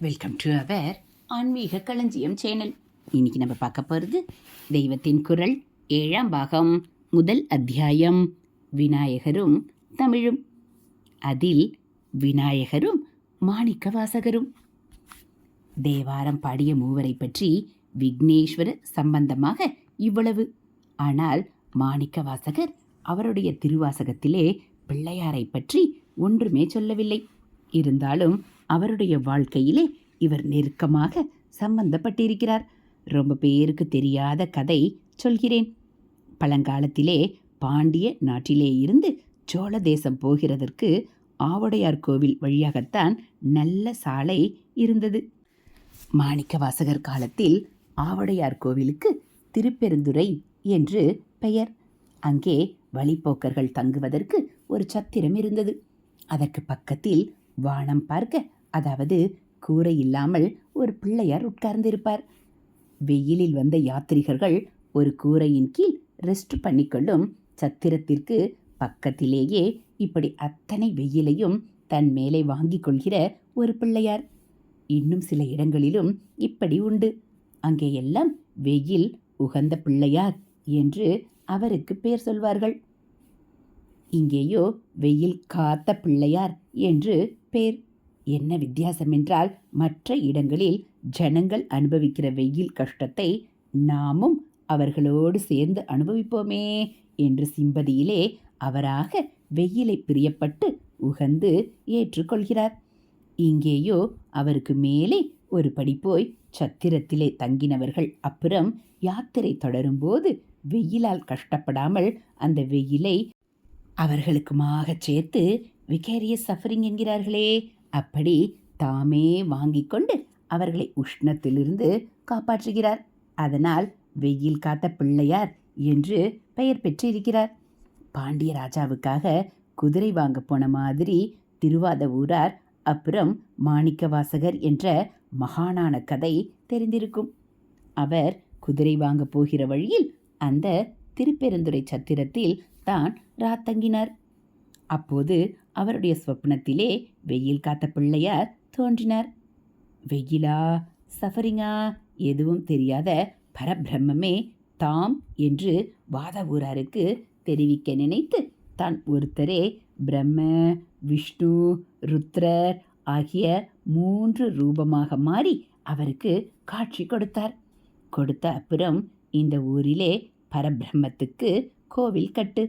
Welcome to our ஆன்மீக களஞ்சியம் channel இன்னைக்கு நம்ம பார்க்க போகிறது தெய்வத்தின் குரல் ஏழாம் பாகம் முதல் அத்தியாயம் விநாயகரும் தமிழும். அதில் விநாயகரும் மாணிக்க வாசகரும் தேவாரம் பாடிய மூவரை பற்றி விக்னேஸ்வர சம்பந்தமாக இவ்வளவு. ஆனால் மாணிக்க வாசகர் அவருடைய திருவாசகத்திலே பிள்ளையாரை பற்றி ஒன்றுமே சொல்லவில்லை. இருந்தாலும் அவருடைய வாழ்க்கையிலே இவர் நெருக்கமாக சம்பந்தப்பட்டிருக்கிறார். ரொம்ப பேருக்கு தெரியாத கதை சொல்கிறேன். பழங்காலத்திலே பாண்டிய நாட்டிலே இருந்து சோழ தேசம் போகிறதற்கு ஆவுடையார் கோவில் வழியாகத்தான் நல்ல சாலை இருந்தது. மாணிக்க வாசகர் காலத்தில் ஆவடையார் கோவிலுக்கு திருப்பெருந்துறை என்று பெயர். அங்கே வழிப்போக்கர்கள் தங்குவதற்கு ஒரு சத்திரம் இருந்தது. அதற்கு பக்கத்தில் வானம் பார்க்க அதாவது கூரை இல்லாமல் ஒரு பிள்ளையார் உட்கார்ந்திருப்பார். வெயிலில் வந்த யாத்ரிகர்கள் ஒரு கூரையின் கீழ் ரெஸ்ட் பண்ணிக்கொள்ளும் சத்திரத்திற்கு பக்கத்திலேயே இப்படி அத்தனை வெயிலையும் தன் மேலே வாங்கிக் கொள்கிற ஒரு பிள்ளையார். இன்னும் சில இடங்களிலும் இப்படி உண்டு. அங்கே எல்லாம் வெயில் உகந்த பிள்ளையார் என்று அவருக்கு பேர் சொல்வார்கள். இங்கேயோ வெயில் காத்த பிள்ளையார் என்று பேர். என்ன வித்தியாசம் என்றால் மற்ற இடங்களில் ஜனங்கள் அனுபவிக்கிற வெயில் கஷ்டத்தை நாமும் அவர்களோடு சேர்ந்து அனுபவிப்போமே என்று சிம்பதியிலே அவராக வெயிலை பிரியப்பட்டு உகந்து ஏற்றுக்கொள்கிறார். இங்கேயோ அவருக்கு மேலே ஒரு படி போய் சத்திரத்திலே தங்கினவர்கள் அப்புறம் யாத்திரை தொடரும்போது வெயிலால் கஷ்டப்படாமல் அந்த வெயிலை அவர்களுக்குமாக சேர்த்து விகேரியஸ் சஃபரிங் என்கிறார்களே அப்படி தாமே வாங்கிக் கொண்டு அவர்களை உஷ்ணத்திலிருந்து காப்பாற்றுகிறார். அதனால் வெயில் காத்த பிள்ளையார் என்று பெயர் பெற்றிருக்கிறார். பாண்டிய ராஜாவுக்காக குதிரை வாங்க போன மாதிரி திருவாத ஊரார் அப்புறம் மாணிக்க வாசகர் என்ற மகானான கதை தெரிந்திருக்கும். அவர் குதிரை வாங்க போகிற வழியில் அந்த திருப்பெருந்துறை சத்திரத்தில் தான் ராத்தங்கினார் அப்போது அவருடைய சொப்னத்திலே வெயில் காத்த பிள்ளையார் தோன்றினார். வெயிலா சஃபரிங்கா எதுவும் தெரியாத பரபிரம்மே தாம் என்று வாத ஊராருக்கு தெரிவிக்க நினைத்து தான் ஒருத்தரே பிரம்ம விஷ்ணு ருத்ரர் ஆகிய மூன்று ரூபமாக மாறி அவருக்கு காட்சி கொடுத்தார். கொடுத்த அப்புறம் இந்த ஊரிலே பரபிரம்மத்துக்கு கோவில் கட்டு.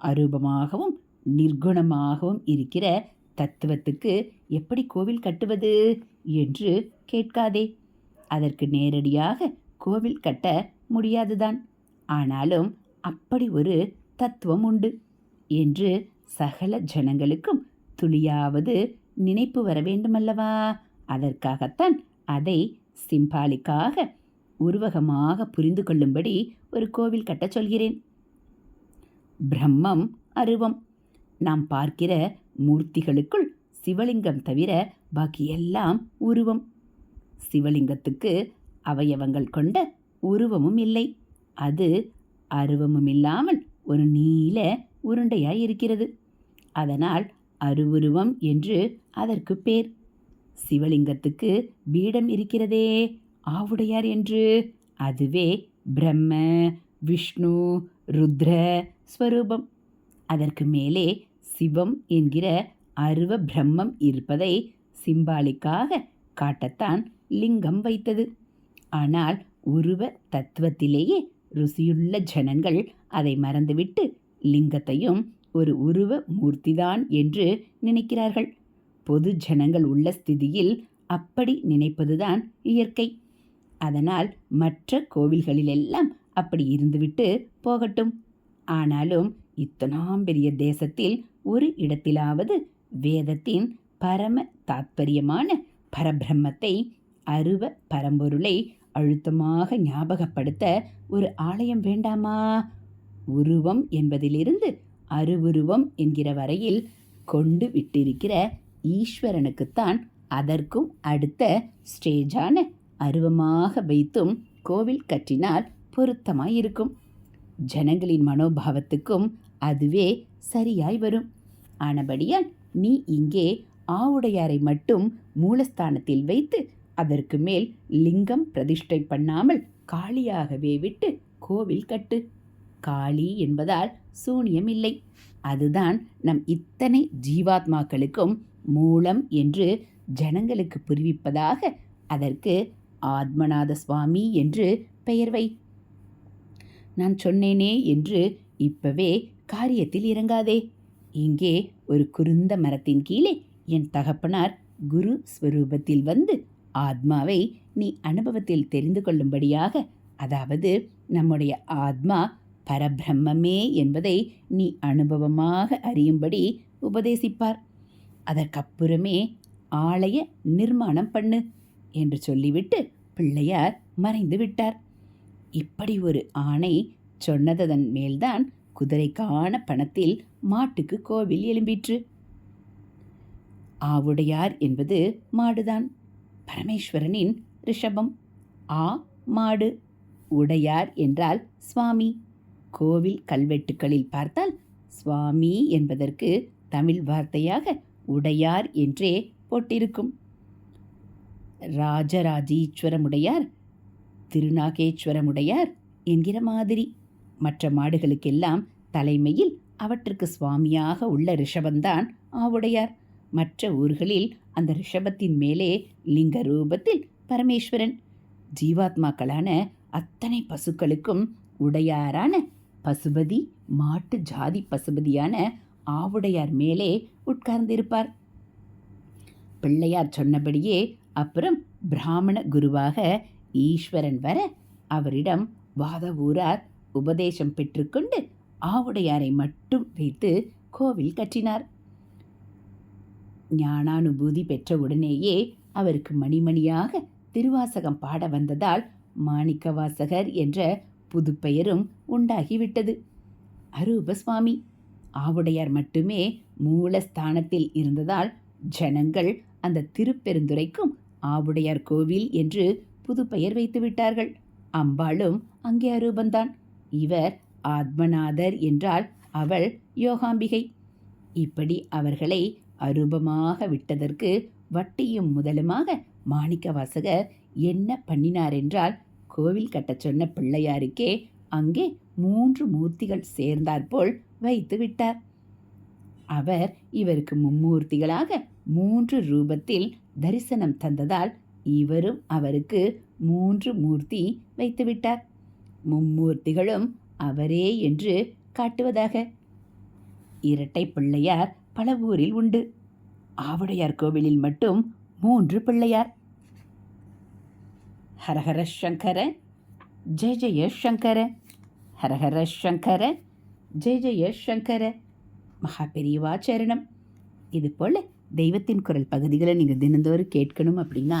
அரூபமாகவும் நிர்குணமாகவும் இருக்கிற தத்துவத்துக்கு எப்படி கோவில் கட்டுவது என்று கேட்காதே. அதற்கு நேரடியாக கோவில் கட்ட முடியாதுதான். ஆனாலும் அப்படி ஒரு தத்துவம் உண்டு என்று சகல ஜனங்களுக்கும் துளியாவது நினைப்பு வர வேண்டுமல்லவா? அதற்காகத்தான் அதை சிம்பாலிக்காக உருவகமாக புரிந்து கொள்ளும்படி ஒரு கோவில் கட்டச் சொல்கிறேன். பிரம்மம் அருவம். நாம் பார்க்கிற மூர்த்திகளுக்குள் சிவலிங்கம் தவிர பாக்கி எல்லாம் உருவம். சிவலிங்கத்துக்கு அவயவங்கள் கொண்ட உருவமும் இல்லை. அது அருவமும் இல்லாமல் ஒரு நீல உருண்டையாய் இருக்கிறது அதனால் அருவுருவம் என்று அதற்கு பேர். சிவலிங்கத்துக்கு பீடம் இருக்கிறதே ஆவுடையார் என்று. அதுவே பிரம்ம விஷ்ணு ருத்ர ஸ்வரூபம். அதற்கு மேலே சிவம் என்கிற அருவ பிரம்மம் இருப்பதை சிம்பாலிக்காக காட்டத்தான் லிங்கம் வைத்தது. ஆனால் உருவ தத்துவத்திலேயே ருசியுள்ள ஜனங்கள் அதை மறந்துவிட்டு லிங்கத்தையும் ஒரு உருவ மூர்த்திதான் என்று நினைக்கிறார்கள். பொது ஜனங்கள் உள்ள ஸ்திதியில் அப்படி நினைப்பதுதான் இயற்கை. அதனால் மற்ற கோவில்களிலெல்லாம் அப்படி இருந்துவிட்டு போகட்டும். ஆனாலும் இத்தனாம் பெரிய தேசத்தில் ஒரு இடத்திலாவது வேதத்தின் பரம தாத்பரியமான பரபிரம்மத்தை அருவ பரம்பொருளை அழுத்தமாக ஞாபகப்படுத்த ஒரு ஆலயம் வேண்டாமா? உருவம் என்பதிலிருந்து அருவுருவம் என்கிற வரையில் கொண்டு விட்டிருக்கிற ஈஸ்வரனுக்குத்தான் அதற்கும் அடுத்த ஸ்டேஜான அருவமாக வைத்தும் கோவில் கட்டினால் பொருத்தமாயிருக்கும். ஜனங்களின் மனோபாவத்துக்கும் அதுவே சரியாய் வரும். ஆனபடியால் நீ இங்கே ஆவுடையாரை மட்டும் மூலஸ்தானத்தில் வைத்து அதற்கு மேல் லிங்கம் பிரதிஷ்டை பண்ணாமல் காளியாகவே விட்டு கோவில் கட்டு. காளி என்பதால் சூனியம் இல்லை. அதுதான் நம் இத்தனை ஜீவாத்மாக்களுக்கும் மூலம் என்று ஜனங்களுக்கு புரிவிப்பதாக அதற்கு ஆத்மநாத சுவாமி என்று பெயர் வை. நான் சொன்னேனே என்று இப்பவே காரியத்தில் இறங்காதே. இங்கே ஒரு குருந்த மரத்தின் கீழே என் தகப்பனார் குரு ஸ்வரூபத்தில் வந்து ஆத்மாவை நீ அனுபவத்தில் தெரிந்து கொள்ளும்படியாக அதாவது நம்முடைய ஆத்மா பரபிரம்மே என்பதை நீ அனுபவமாக அறியும்படி உபதேசிப்பார். அதற்கப்புறமே ஆலய நிர்மாணம் பண்ணு என்று சொல்லிவிட்டு பிள்ளையார் மறைந்து விட்டார் இப்படி ஒரு ஆணை சொன்னதன் மேல்தான் குதிரைக்கான பணத்தில் மாட்டுக்கு கோவில் எழும்பிற்று. ஆவுடையார் என்பது மாடுதான். பரமேஸ்வரனின் ரிஷபம். ஆ மாடு. உடையார் என்றால் சுவாமி. கோவில் கல்வெட்டுக்களில் பார்த்தால் சுவாமி என்பதற்கு தமிழ் வார்த்தையாக உடையார் என்றே போட்டிருக்கும். ராஜராஜீஸ்வரமுடையார் திருநாகேஸ்வரமுடையார் என்கிற மாதிரி. மற்ற மாடுகளுக்கெல்லாம் தலைமையில் அவற்றுக்கு சுவாமியாக உள்ள ரிஷபந்தான் ஆவுடையார். மற்ற ஊர்களில் அந்த ரிஷபத்தின் மேலே லிங்க ரூபத்தில் பரமேஸ்வரன். ஜீவாத்மாக்களான அத்தனை பசுக்களுக்கும் உடையாரான பசுபதி மாட்டு ஜாதி பசுபதியான ஆவுடையார் மேலே உட்கார்ந்திருப்பார். பிள்ளையார் சொன்னபடியே அப்புறம் பிராமண குருவாக ஈஸ்வரன் வர அவரிடம் வாத ஊரார் உபதேசம் பெற்றுக்கொண்டு ஆவுடையாரை மட்டும் வைத்து கோவில் கட்டினார். ஞானானுபூதி பெற்ற உடனேயே அவருக்கு மணிமணியாக திருவாசகம் பாட வந்ததால் மாணிக்கவாசகர் என்ற புதுப்பெயரும் உண்டாகிவிட்டது. அரூபசுவாமி ஆவுடையார் மட்டுமே மூலஸ்தானத்தில் இருந்ததால் ஜனங்கள் அந்த திருப்பெருந்துரைக்கும் ஆவுடையார் கோவில் என்று புது பெயர் வைத்து விட்டார்கள் அம்பாளும் அங்கே அரூபந்தான். இவர் ஆத்மநாதர் என்றால் அவள் யோகாம்பிகை. இப்படி அவர்களை அரூபமாக விட்டதற்கு வட்டியும் முதலுமாக மாணிக்கவாசகர் என்ன பண்ணினார் என்றால் கோவில் கட்டச் சொன்ன பிள்ளையாருக்கே அங்கே மூன்று மூர்த்திகள் சேர்ந்தாற்போல் வைத்து விட்டார். அவர் இவருக்கு மும்மூர்த்திகளாக மூன்று ரூபத்தில் தரிசனம் தந்ததால் இவரும் அவருக்கு மூன்று மூர்த்தி வைத்துவிட்டார் மும்மூர்த்திகளும் அவரே என்று காட்டுவதாக. இரட்டை பிள்ளையார் பல ஊரில் உண்டு. ஆவுடையார் கோவிலில் மட்டும் மூன்று பிள்ளையார். ஹரஹர சங்கர ஜெய ஜெய சங்கர. ஹரஹர சங்கர ஜெய ஜெய சங்கர. மகா பெரியவா சரணம். இது போல் தெய்வத்தின் குரல் பகுதிகளை நீங்கள் தினந்தோறும் கேட்கணும் அப்படின்னா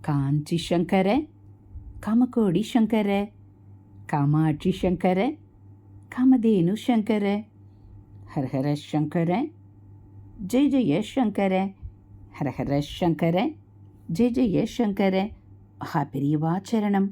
காஞ்சி சங்கர காமகோடி சங்கர காமாட்சி சங்கர காமதேனு சங்கர ஹரஹர சங்கர ஜெய ஜெய சங்கர ஹரஹர சங்கர ஜெய ஜெய சங்கர. மகா பெரியவாச்சரணம்